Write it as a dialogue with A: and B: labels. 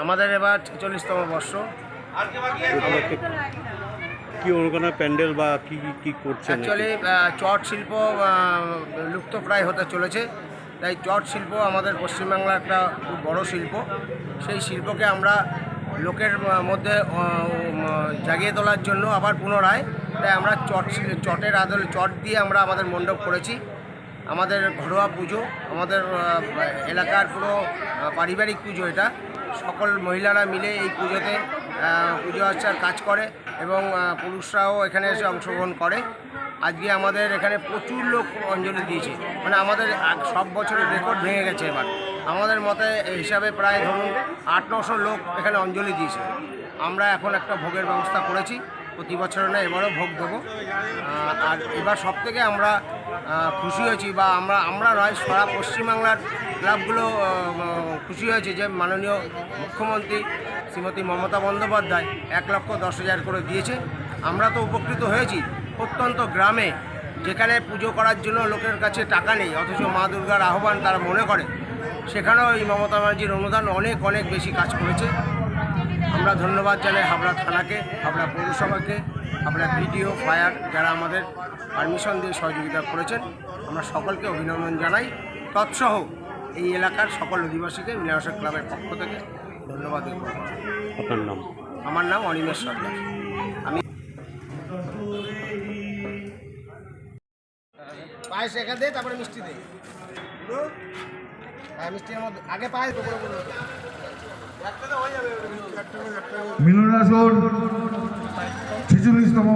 A: আমাদের এবার ছেচল্লিশতম বর্ষ।
B: কি প্যান্ডেল বা কি কি- কি করছেন
A: অ্যাকচুয়ালি চট শিল্প আহ, লুপ্তপ্রায় হতে চলেছে। তাই চট শিল্প আমাদের পশ্চিমবাংলার একটা খুব বড় শিল্প। সেই শিল্পকে আমরা লোকের মধ্যে জাগিয়ে তোলার জন্য আবার পুনরায় তাই আমরা চট চটের আদলে চট দিয়ে আমরা আমাদের মণ্ডপ করেছি। আমাদের ঘরোয়া পুজো আমাদের এলাকার পুরো পারিবারিক পুজো এটা। সকল মহিলারা মিলে এই পুজোতে পুজো আর্চার কাজ করে এবং পুরুষরাও এখানে এসে অংশগ্রহণ করে। আজকে আমাদের এখানে প্রচুর লোক অঞ্জলি দিয়েছে। মানে আমাদের সব বছরের রেকর্ড ভেঙে গেছে এবার। আমাদের মতে হিসাবে প্রায় ধরুন আট, নশো লোক এখানে অঞ্জলি দিয়েছে। আমরা এখন একটা ভোগের ব্যবস্থা করেছি। প্রতি বছর না এবারও ভোগ দেবো। আর এবার সব থেকে আমরা খুশি হয়েছি বা আমরা আমরা নয়, সারা পশ্চিমবাংলার ক্লাবগুলো খুশি হয়েছে যে মাননীয় মুখ্যমন্ত্রী শ্রীমতী মমতা বন্দ্যোপাধ্যায় এক লক্ষ দশ হাজার করে দিয়েছে। আমরা তো উপকৃত হয়েছি। প্রত্যন্ত গ্রামে যেখানে পুজো করার জন্য লোকের কাছে টাকা নেই, অথচ মা দুর্গার আহ্বান তারা মনে করে, সেখানেও এই মমতা ব্যানার্জির অনুদান অনেক অনেক বেশি কাজ করেছে। আমরা ধন্যবাদ জানাই হাবড়া থানাকে, হাবড়া পৌরসভাকে। হাবড়া ভিডিও ফায়ার যারা আমাদের পারমিশন দিয়ে সহযোগিতা করেছেন আমরা সকলকে অভিনন্দন জানাই। তৎসহ এই এলাকার সকল অধিবাসীকে মিনারসা ক্লাবের পক্ষ থেকে ধন্যবাদ
B: আপনার নাম?
A: আমার নাম অনিমেষ সরকার। আমি পায়েস একা দে তারপরে মিষ্টি দে। হ্যাঁ মিষ্টির মধ্যে আগে পায়েস বলব
C: মিলনাসন ছেচল্লিশতম